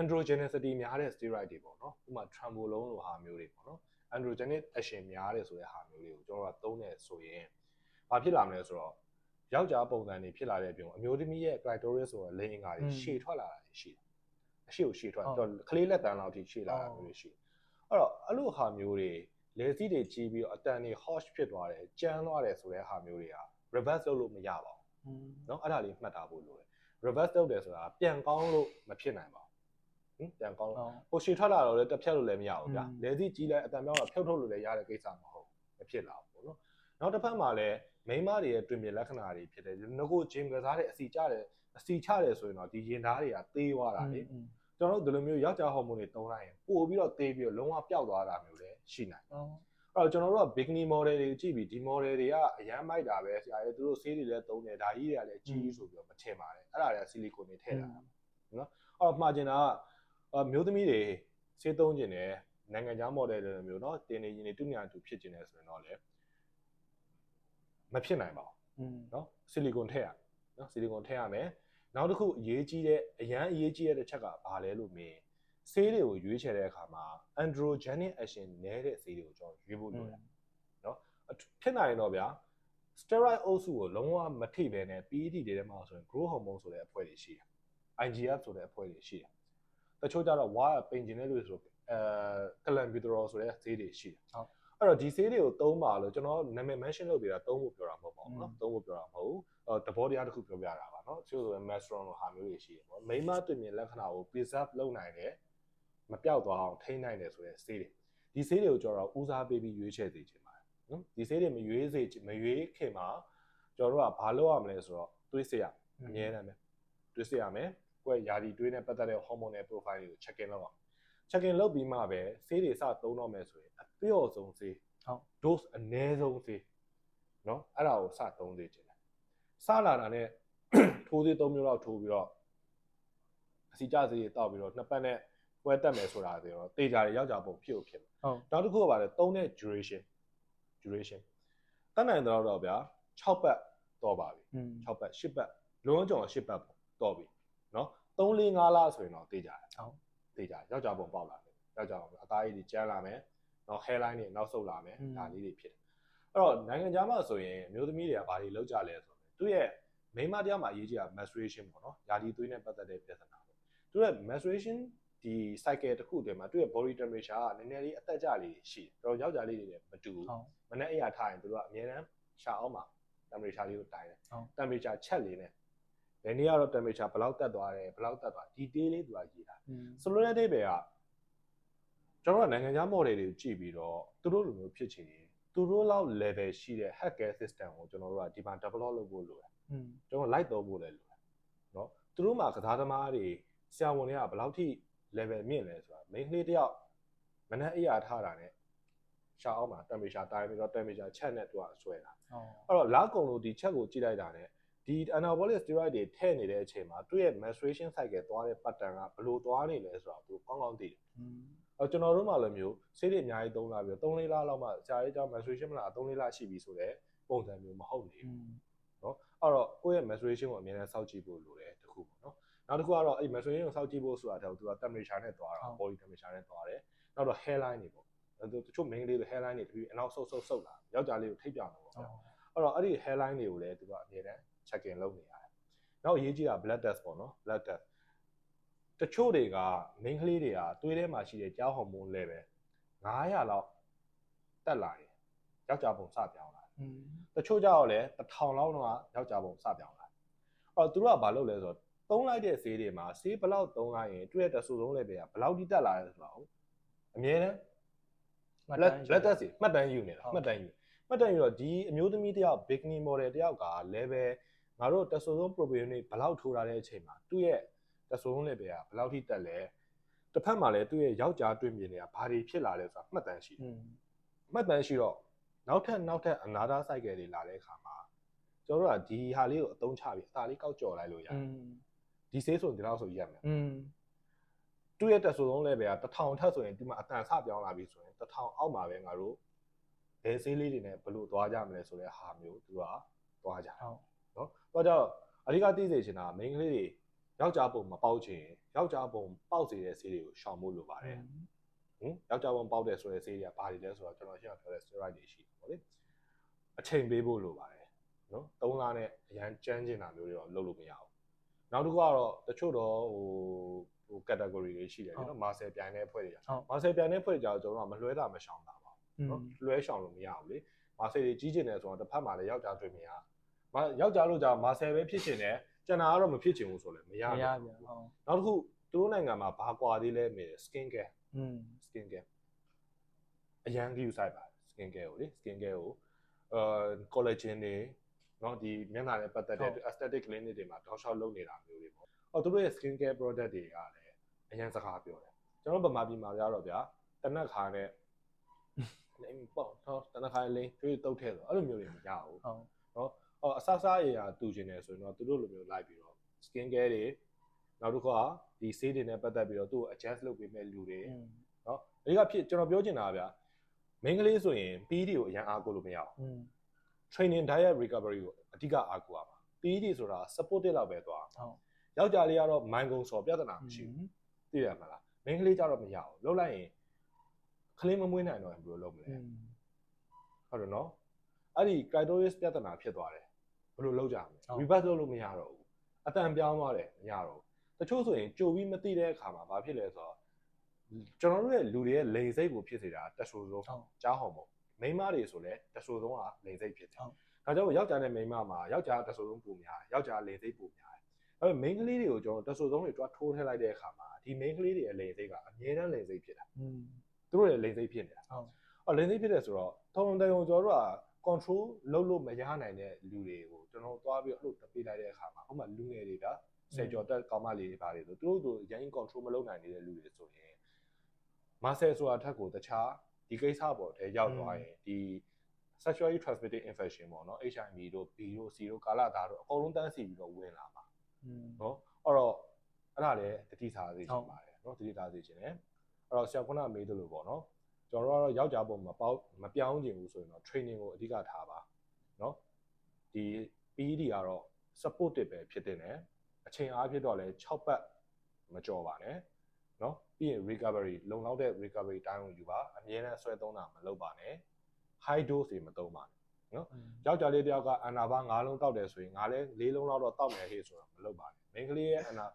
androgenicity များတဲ့ steroid တွေပေါ့နော်ဥပမာ trembolone လိုဟာမျိုးတွေပေါ့နော် androgenic action များတယ်ဆိုတဲ့ဟာမျိုးတွေကိုကျွန်တော်ကတုံးတယ်ဆိုရင်ဘာဖြစ်လာမလဲဆိုတော့ယောက်ျားပုံစံတွေဖြစ်လာတဲ့အပြင်အမျိုးသမီးရဲ့ clitoris ဆိုတဲ့လိင်အင်္ဂါတွေရှည်ထွက်လာတာရှိတယ်အရှိကိုရှည်ထွက်တော့ကလေးလက်တန်းလောက်ထိရှည်လာတာမျိုးတွေရှိတယ်အဲ့တော့အဲ့လိုဟာမျိုးတွေလေစီးတွေကြီးပြီးတော့အတန်တွေ harsh ဖြစ်သွားတယ်ကြမ်းသွားတယ်ဆိုတဲ့ဟာမျိုးတွေက reverse လုပ်လို့မရပါဘူး เนาะအဲ့ဒါလေးမှတ်ထားဖို့လိုတယ် reverse လုပ်တယ်ဆိုတာပြန်ကောင်းလို့မဖြစ်နိုင်ပါဘူးဟ င်ပြန်ကောင်းလို့ကိုရှည်ထွက်လာတော့လည်းတစ်ဖြတ်လို့လည်းမရဘူးဗျာလေစီကြီးလည်းအတန်ပြောင်းတော့ဖြုတ်ထုတ်လို့လည်းရတဲ့ကိစ္စမဟုတ်မဖြစ်လာဘူးပေါ့နော်နောက်တစ်ဖက်မှာလည်းမိန်းမတွေရဲ့တွင်ပြင်လက္ခဏာတွေဖြစ်တယ်ငကိုဂျင်ကစားတဲ့အစီကျတယ်အစီချတယ်ဆိုရင်တော့ဒီရင်သားတွေကသေးသွားတာလေကျွန်တော်တို့ဒီလိုမျိုးယောက်ျားဟော်မုန်းတွေတုံးလိုက်ရင်ပို့ပြီးတော့သေးပြီးတော့လုံးဝပျောက်သွားတာမျိုးလည်းရှိနိုင်တယ်အဲ့တော့ကျွန်တော်တို့က bikini model တွေကြည့်ပြီးဒီ model တွေကအရန်မိုက်တာပဲဆရာရဲ့သူတို့ဆေးတွေလည်းသုံးတယ်ဒါကြီးတွေကလည်းကြီးဆိုပြီးတော့မထင်ပါနဲ့အဲ့ဒါတွေကဆီလီကွန်တွေထည့်လာတာနော်အဲ့တော့မှားကျင်တာက အမျိုးသမီးတွေဆေးသုံးကျင်တယ်နိုင်ငံခြား model တွေလိုမျိုးเนาะတင်နေရင်တွေတူညာတူဖြစ်ကျင်တယ်ဆိုရင်တော့လေမဖြစ်နိုင်ပါဘူးเนาะဆီလီကွန်ထည့်ရเนาะဆီလီကွန်ထည့်ရမယ်နောက်တစ်ခုအရေးကြီးတဲ့အရန်အရေးကြီးတဲ့တစ်ချက်ကဘာလဲလို့မင်းဆေးတွေကိုရွေးချယ်တဲ့အခါမှာ androgenic action နည်းတဲ့ဆေးတွေကိုကျွန်တော်ရွေးဖို့လိုတယ် ဖြစ်နိုင်တော့ဗျာ steroid အုပ်စုကိုလုံးဝမထိပဲနဲ့ PED တွေထဲမှာဆိုရင် growth hormone ဆိုတဲ့အဖွဲ့တွေရှိတယ် IGF ဆိုတဲ့အဖွဲ့တွေရှိတယ် တချို့ကျတော့ဝါပိန်ကျင်တဲ့လူတွေဆိုအဲ clenbuterol ဆိုတဲ့ဆေးတွေရှိတယ် ဟုတ် အဲ့တော့ဒီဆေးတွေကိုသုံးပါလို့ကျွန်တော်နာမည် mention လုပ်ပြီးတာသုံးဖို့ပြောတာမဟုတ်ပါဘူးเนาะသုံးဖို့ပြောတာမဟုတ်ဘူးအဲသဘောတရားတစ်ခုပြောပြတာပါเนาะတချို့ဆိုရင် mastron လိုဟာမျိုးတွေရှိတယ်ပေါ့မိန်းမတွင်မြင်လက္ခဏာကို preserve လုပ်နိုင်တယ်မပြောက်သွားအောင်ထိန်းနိုင်တယ်ဆိုတဲ့ဆေးတွေဒီဆေးတွေကိုကျွန်တော်ဦးစားပေးပြီးရွေးချယ်စေချင်ပါတယ် နော်ဒီဆေးတွေမရွေးစေမရွေးခင်မှာကျွန်တော်တို့ကဘာလုပ်ရမလဲဆိုတော့တွေးစစ်ရအမြဲတမ်းပဲတွေးစစ်ရမယ် ကိုယ့်ရဲ့ယာဒီတွေးနဲ့ပတ်သက်တဲ့ hormone နဲ့ profile တွေကို check in လုပ်အောင် check in လုပ်ပြီးမှပဲဆေးတွေစသုံးတော့မယ်ဆိုရင်အပြော့ဆုံးဆေးဟုတ် dose အနည်းဆုံးဆေးနော်အဲ့ဒါကိုစသုံးသေးချင်တယ်စလာတာနဲ့ထိုးသေး၃မျိုးလောက်ထိုးပြီးတော့အစီကျဆေးတွေတောက်ပြီးတော့နှစ်ပတ်နဲ့ပွဲတက်မယ်ဆိုတာတွေတော့တေချာတွေယောက်ျားပုံဖြစ်ဖို့ဖြစ်မယ်ဟုတ်နောက်တစ်ခုကပါလေသုံးတဲ့ duration duration တတ်နိုင်တော့တော့ဗျာ6ပတ်တော့ပါပြီอืม6ပတ်10ပတ်လုံးဝကြောင်10ပတ်ပေါ့တော့ပြီ နော်3 4 5လဆိုရင်တော့တေးကြတယ်ဟုတ်တေးကြယောက်ျားပုံပေါက်လာတယ်ယောက်ျားပုံအသားကြီးတွေကျန်းလာမယ်နော် hairline တွေနောက်ဆုတ်လာမယ်ဒါလေးတွေဖြစ်တယ်အဲ့တော့နိုင်ငံခြားမှာဆိုရင်မျိုးသမီးတွေကဘာတွေလုပ်ကြလဲဆိုတော့သူရဲ့မိန်းမတရားမှာအရေးကြီးတာ menstruation ပေါ့နော်ယာတီသွေးနဲ့ပတ်သက်တဲ့ပြဿနာပေါ့သူရဲ့ menstruation ဒီ cycle တစ်ခုတည်းမှာသူ့ရဲ့ body temperature ကနည်းနည်းလေးအသက်ကျလေးရှိတယ်။တော်ယောက်ျားလေးတွေလည်းမတူဘူး။မနေ့အရာထားရင်သူတို့ကအများတန်းရှာအောင်မှာ temperature လေးကိုတိုင်းတယ်။ temperature ချက်လေးနဲ့ ဘယ်နေ့ကတော့ temperature ဘယ်လောက်တက်သွားတယ်ဘယ်လောက်တက်သွား detail လေးသူကရေးတာ อืม ဆိုလိုတဲ့အိဗယ်ကကျွန်တော်ကနိုင်ငံခြား model တွေကိုကြည့်ပြီးတော့သူတို့လိုမျိုးဖြစ်ချင်ရင်သူတို့လောက် level ရှိတဲ့ hacker system ကိုကျွန်တော်တို့ကဒီမှာ develop လုပ်ဖို့လိုတယ် อืม ကျွန်တော် light သုံးဖို့လည်းလိုတယ်เนาะသူတို့မှာကစားသမားတွေဆရာဝန်တွေကဘယ်လောက်ထိ level မြင့်လဲဆိုတာ main ကလေးတယောက်မနေ့အိယာထားတာ ਨੇ ရှာအောင်မှာ temperature တိုင်းပြီးတော့ temperature ချက်နဲ့သူကဆွဲတာ ဟော အဲ့တော့လာကုံလို့ဒီချက်ကိုကြည့်လိုက်တာ ਨੇ ဒီ anabolic steroid တွေထည့်နေတဲ့အချိန်မှာသူ့ရဲ့ menstruation cycle သွားတဲ့ pattern ကဘယ်လိုသွားနေလဲဆိုတာသူကောင်းကောင်းသိတယ်။အဲကျွန်တော်တို့မှလည်းမျိုးဆေးတွေအများကြီးသုံးလာပြီးတော့3လလောက်မှကြာရေးကြောင့် menstruation မလား3လရှိပြီဆိုတော့ပုံစံမျိုးမဟုတ်နေဘူး။နော်အဲ့တော့ကိုယ့်ရဲ့ menstruation ကိုအမြဲတမ်းစောင့်ကြည့်ဖို့လိုတယ်တခုပေါ့နော်။နောက်တစ်ခုကတော့အဲ့ menstruation ကိုစောင့်ကြည့်ဖို့ဆိုတာတော့သူက temperature နဲ့သွားတာ body temperature နဲ့သွားတယ်။နောက်တော့ hairline တွေပေါ့။တချို့ main လေးတွေ hairline တွေတပြီးအနောက်ဆုပ်ဆုပ်ဆုပ်လာ။ယောက်ျားလေးကိုထိပ်ပြောင်းတော့ပေါ့ဗျာ။အဲ့တော့အဲ့ဒီ hairline တွေကိုလည်းသူကအမြဲတမ်း check in လုပ်နေရတယ်နောက်အရေးကြီးတာ blood test ပေါ့နော် blood test တချို့တွေက main ကလေးတွေကသွေးထဲမှာရှိတဲ့ကြားဟော်မုန်း level 900လောက်တက်လာရင်ယောက်ျားပုံစပြောင်းလာอืมတချို့ကြတော့လည်း1000လောက်တော့ယောက်ျားပုံစပြောင်းလာအော်သူတို့ကဘာလုပ်လဲဆိုတော့သုံးလိုက်တဲ့ဆေးတွေမှာဆေးဘယ်လောက်သုံးလိုက်ရင်သူ့ရဲ့တဆူဆုံး level ကဘယ်လောက်ထိတက်လာလဲဆိုတော့အမြဲတမ်း blood blood test တွေမှတ်တမ်းယူနေတာဟုတ်မှတ်တမ်းယူမှတ်တမ်းယူတော့ဒီအမျိုးသမီးတယောက် bikini model တယောက်က level ငါတို့တက်ဆိုဆုံး probiotic ဘလောက်ထိုးထားတဲ့အချိန်မှာသူ့ရဲ့တက်ဆိုဆုံး level ကဘလောက်ထိတက်လဲတစ်ဖက်မှာလည်းသူ့ရဲ့ယောက်ျားတွေ့မြင်နေတာဘာတွေဖြစ်လာလဲဆိုတာမှတ်တမ်းရှိတယ်။မှတ်တမ်းရှိတော့နောက်ထပ်နောက်ထပ် another cycle တွေလာတဲ့အခါမှာကျွန်တော်တို့ကဒီဟာလေးကိုအသုံးချပြီးအသာလေးကောက်ကြော်လိုက်လို့ရတယ်။ဒီဆေးဆိုရင်ဒီလောက်ဆိုရမယ်။သူ့ရဲ့တက်ဆိုဆုံး level က1000ထက်ဆိုရင်ဒီမှာအတန်ဆပြောင်းလာပြီဆိုရင်1000အောက်မှာပဲငါတို့ဘယ်ဆေးလေးတွေနဲ့ဘလို့သွားကြမလဲဆိုတဲ့ဟာမျိုးသူကသွားကြတာ။ နော်။တော့ကြတော့အဓိကသိစေချင်တာ main ကလေးတွေယောက်ျားပုံမပေါက်ချင်ယောက်ျားပုံပေါက်စေတဲ့ဆေးတွေကိုရှောင်ဖို့လိုပါတယ်ဟင်ယောက်ျားပုံပေါက်တယ်ဆိုတဲ့ဆေးတွေကဘာတွေလဲဆိုတော့ကျွန်တော်ရှင်းအောင်ပြောတဲ့ steroid တွေရှိတယ်ပေါ့လေအချိန်ပေးဖို့လိုပါတယ်နော်၃လနဲ့အရန်ကြမ်းကျင်တာမျိုးတွေတော့လုပ်လို့မရဘူးနောက်တစ်ခုကတော့တချို့တော့ဟိုဟို category တွေရှိတယ်လေနော် master ပြိုင်တဲ့ဖွဲ့တွေဟုတ် master ပြိုင်တဲ့ဖွဲ့တွေကြတော့ကျွန်တော်ကမလွှဲတာမရှောင်တာပါอืဘူးมနော်လွှဲရှောင်လို့မရဘူးလေ master တွေကြီးကျင်တယ်ဆိုတော့တစ်ဖက်မှာလည်းယောက်ျားတွေ့မရ မယောက်ျားလို့ကြာမာဆယ်ပဲဖြစ်ချင်တယ်ကျွန်တော်ကတော့မဖြစ်ချင်ဘူးဆိုလည်းမရဘူးမရဘူးနောက်တစ်ခုသူတို့နိုင်ငံမှာဘာကွာသေးလဲမေး skin care อืม skin care အရန်ကြီးယူဆိုင်ပါ skin care ကိုလေ skin care ကိုအာ collagen တွေနော်ဒီမျက်နှာနဲ့ပတ်သက်တဲ့ aesthetic clinic တွေမှာတောက်လျှောက်လုပ်နေတာမျိုးတွေပေါ့အော်သူတို့ရဲ့ skin care product တွေကလည်းအရန်စကားပြောတယ်ကျွန်တော်ဗမာပြည်မှာကြတော့ဗျာတနက်ခါနဲ့လိမ်ပေါ့တော့တနက်ခါလိမ်တွေးတုတ်ထဲဆိုအဲ့လိုမျိုးတွေမရဘူးဟုတ် အော်အဆအဆအရာတူကျင်တယ်ဆိုရင်တော့သူတို့လိုမျိုးလိုက်ပြီးတော့ skin care တွေနောက်တစ်ခါဒီဆေးတွေနဲ့ပတ်သက်ပြီးတော့သူ့ကို adjust လုပ်ပေးမဲ့လူတွေနော်အဲဒီကဖြစ်ကျွန်တော်ပြောချင်တာကဗျာမင်းကလေးဆိုရင် PD ကိုအရင်အားကိုးလို့မရအောင် training diet recovery ကိုအဓိကအားကိုးရမှာ PD ဆိုတာ supportive လောက်ပဲသွားဟုတ်ယောက်ျားလေးကတော့ mind control ဆိုပြဿနာမရှိဘူးသိရမှာလားမင်းကလေးကြတော့မရအောင်လှုပ်လိုက်ရင်ကလေးမမွေးနိုင်တော့ဘယ်လိုလုပ်မလဲဟုတ်တယ်နော်အဲ့ဒီ clitoris ပြဿနာဖြစ်သွားတယ် ဘယ်လိုလုပ်ကြမလဲ reverse လုပ်လို့မရတော့ဘူးအတန်ပြောင်းသွားတယ်မရတော့ဘူးတချို့ဆိုရင်ကြိုပြီးမသိတဲ့အခါမှာဘာဖြစ်လဲဆိုတော့ကျွန်တော်တို့ရဲ့လူတွေရဲ့လိန်စိတ်ကိုဖြစ်စေတာတက်ဆိုဆုံးဟုတ်ကြားဟော်မုန်းမိန်းမတွေဆိုလည်းတက်ဆိုဆုံးကလိန်စိတ်ဖြစ်တယ်ဟုတ်ဒါကြောင့်ယောက်ျားနဲ့မိန်းမမှာယောက်ျားတက်ဆိုဆုံးပုံများတယ်ယောက်ျားလိန်စိတ်ပုံများတယ်အဲ့တော့မိန်းကလေးတွေကိုကျွန်တော်တက်ဆိုဆုံးတွေတွားထိုးထည့်လိုက်တဲ့အခါမှာဒီမိန်းကလေးတွေရဲ့လိန်စိတ်ကအမြဲတမ်းလိန်စိတ်ဖြစ်တာอืมသူတို့ရဲ့လိန်စိတ်ဖြစ်နေတာဟုတ်အော်လိန်စိတ်ဖြစ်တယ်ဆိုတော့ထုံထုံတယုံကျွန်တော်တို့က control လုပ်လို့မရနိုင်တဲ့လူတွေကိုကျွန်တော်သွားပြီးအဲ့လိုတပေးလိုက်တဲ့အခါမှာဥပမာလူငယ်တွေကဆယ်ကျော်တက်ကောင်းမလေးတွေပါတယ်ဆိုသူတို့တို့ရိုင်း control မလုပ်နိုင်နေတဲ့လူတွေဆိုရင်မာဆယ်ဆိုတာထက်ကိုတခြားဒီကိစ္စပေါ်ထဲရောက်သွားရင်ဒီ sexually transmitted infection ပေါ့နော် HIV တို့ B တို့ C တို့ကာလသားတို့အကုန်လုံးတန်းစီပြီးတော့ဝင်လာမှာอืมနော်အဲ့တော့အဲ့ဒါလည်းတတိထားစေချင်ပါတယ်နော်တတိထားစေချင်တယ်အဲ့တော့ဆရာခုနမေးသလိုပေါ့နော် ကျွန်တော်တို့ကတော့ယောက်ျားပုံမပေါက်မပြောင်းချင်ဘူးဆိုရင်တော့ training ကိုအဓိကထားပါနော်ဒီ PED ကတော့ supportive ပဲဖြစ်တဲ့နဲ့အချိန်အားဖြင့်တော့လည်း6ပတ်မကြော်ပါနဲ့နော်ပြီးရင် recovery လုံလောက်တဲ့ recovery time ကိုယူပါအမြဲတမ်းဆွဲသုံးတာမလုပ်ပါနဲ့ high dose တွေမသုံးပါနဲ့อืมယောက်ျားလေးတယောက်ကအနာဘာ9လုံးတောက်တယ်ဆိုရင်ငါလည်း4လုံးလောက်တော့တောက်မယ်ဟေ့ဆိုတော့မလုပ်ပါနဲ့မိန်းကလေးရဲ့အနာ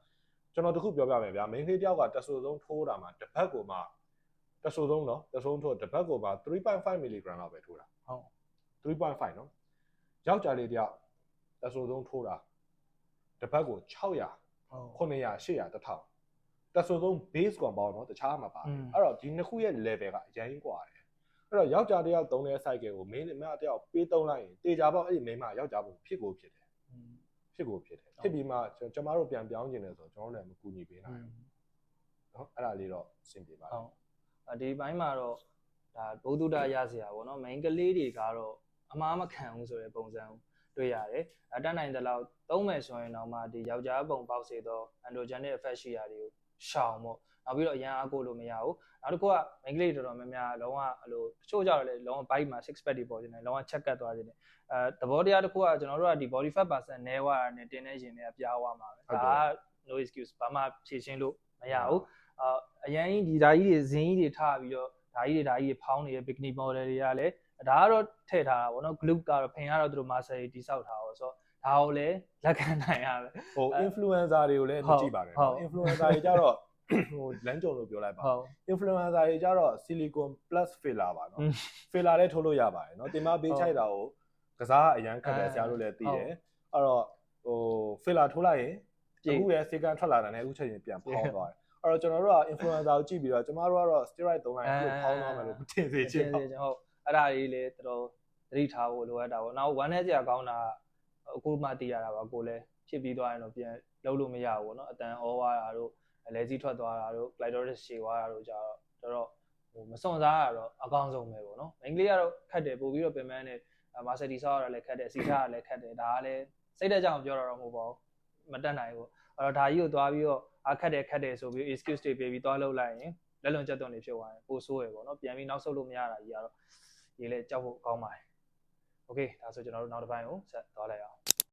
ကျွန်တော်တခုပြောပြမယ်ဗျာမိန်းကလေးတယောက်ကတဆူဆုံးထိုးတာမှာတစ်ဖက်ကိုမှ တဆူဆုံးနော်တဆူဆုံးထိုးတစ်ဖက်ကိုမှ3.5 mg လောက်ပဲထိုးတာ ဟုတ် 3.5နော်ယောက်ျားလေးတယောက်တဆူဆုံးထိုးတာ တစ်ပတ်ကို600 ဟုတ် 900 800 1000တက်ဆိုဆုံး base compound เนาะတခြားမှာပါ อืม အဲ့တော့ဒီနှစ်ခုရဲ့ level ကအရင်กว่าတယ်အဲ့တော့ယောက်ျားတစ်ယောက်သုံးတဲ့ cycle ကိုမင်းအမတစ်ယောက်ပေးသုံးလိုက်ရင်တေချာပေါ့အဲ့ဒီမိန်းမယောက်ျားပုံဖြစ်ကိုဖြစ်တယ် อืม ဖြစ်ကိုဖြစ်တယ်ဖြစ်ပြီးမှကျွန်ကျွန်တော်တို့ပြန်ပြောင်းကျင်တယ်ဆိုတော့ကျွန်တော်တို့လည်းမကူညီပေးနိုင်ဘူးเนาะအဲ့ဒါလေးတော့အဆင်ပြေပါတ ဟု ယ် တ်အ ဒီဘိုင်းမှာတော့ဒါဘုဒ္ဓတာရစရာပေါ့နော် main ကလေးတွေကတော့အမားမခံဘူးဆိုတဲ့ပုံစံကိုတွေ့ရတယ်အတက်နိုင်တဲ့လောက်သုံးမယ်ဆိုရင်တော့မှဒီယောက်ျားပုံပေါက်စေသော androgenic effect ရှိရာတွေကိုရှောင်ပေါ့နောက်ပြီးတော့အရန်အားကိုလို့မရဘူးနောက်တစ်ခုက main ကလေးတော်တော်များများလုံးဝအဲ့လိုတချို့ကြတော့လေလုံးဝ bite မှာ six pack တွေပေါ်နေတယ်လုံးဝ check ကတ်သွားနေတယ်အဲသဘောတရားတစ်ခုကကျွန်တော်တို့ကဒီ body fat percent နည်းသွားတာနဲ့တင်းတဲ့ရင်တွေကပြားသွားမှာပဲဒါက no excuse ဘာမှဖြေရှင်းလို့မရဘူး အရန်ကြီးဒီဓာကြီးတွေဇင်းကြီးတွေထားပြီးတော့ဓာကြီးတွေဓာကြီးတွေဖောင်းနေတဲ့ bikini model တွေကလည်းဒါကတော့ထည့်ထားတာပေါ့နော် glue ကတော့ဖင်ကတော့သူတို့ master တွေတိဆောက်ထားအောင်ဆိုတော့ဒါကိုလည်းလက်ခံနိုင်ရပဲဟို influencer တွေကိုလည်းကြည့်ပါတယ် influencer တွေကြတော့ဟိုလမ်းကြုံလို့ပြောလိုက်ပါ influencer တွေကြတော့ silicon plus filler ပါနော် filler လည်းထိုးလို့ရပါတယ်နော်တင်မပေးချိုက်တာကိုကစားအရန်ခက်တယ်ဆရာတို့လည်းသိတယ်အဲ့တော့ဟို filler ထိုးလိုက်ရင်အခုရဲ့ second ထွက်လာတာနဲ့အခုချက်ချင်းပြန်ဖောင်းသွားတယ် အဲ့တော့ကျွန်တော်တို့က influencer ကိုကြည့်ပြီးတော့ကျမတို့ကတော့ steroid သုံးလိုက်အခုဖောင်းသွားမယ်လို့မထင်စေချင်ပါဘူးဟုတ်အဲ့ဒါကြီးလေတော်တော်သတိထားဖို့လိုအပ်တာပေါ့နောက်ဝမ်းထဲစရာကောင်းတာအခုမှသိရတာပါကိုလည်းဖြစ်ပြီးသွားရင်တော့ပြန်လုံးလို့မရဘူးပေါ့နော်အတန်ဩဝါတာတို့လဲစီးထွက်သွားတာတို့ clitoris ရှည်သွားတာတို့ကြတော့တော်တော်ဟိုမစွန့်စားရတော့အကောင်းဆုံးပဲပေါ့နော်အင်္ဂလိပ်ကတော့ခက်တယ်ပို့ပြီးတော့ပြင်ပန်းနဲ့မာစတီဆောက်ရတာလည်းခက်တယ်စီထားရလည်းခက်တယ်ဒါကလည်းစိတ်တက်ကြအောင်ပြောတာတော့မဟုတ်ပါဘူးမတက်နိုင်ဘူး အဲ့တော့ဒါကြီးကိုသွားပြီးတော့အခက်တယ်ခက်တယ်ဆိုပြီး excuse တွေပေးပြီးသွားလှုပ်လိုက်ရင်လက်လွန်ချက်သွန်တွေဖြစ်သွားတယ်ပိုဆိုးရယ်ပေါ့နော်ပြန်ပြီးနောက်ဆုတ်လို့မရတာကြီးကတော့ရေးလဲကြောက်ဖို့ကောင်းပါတယ် okay ဒါဆိုကျွန်တော်တို့နောက်တစ်ပိုင်းကိုဆက်သွားလိုက်အောင်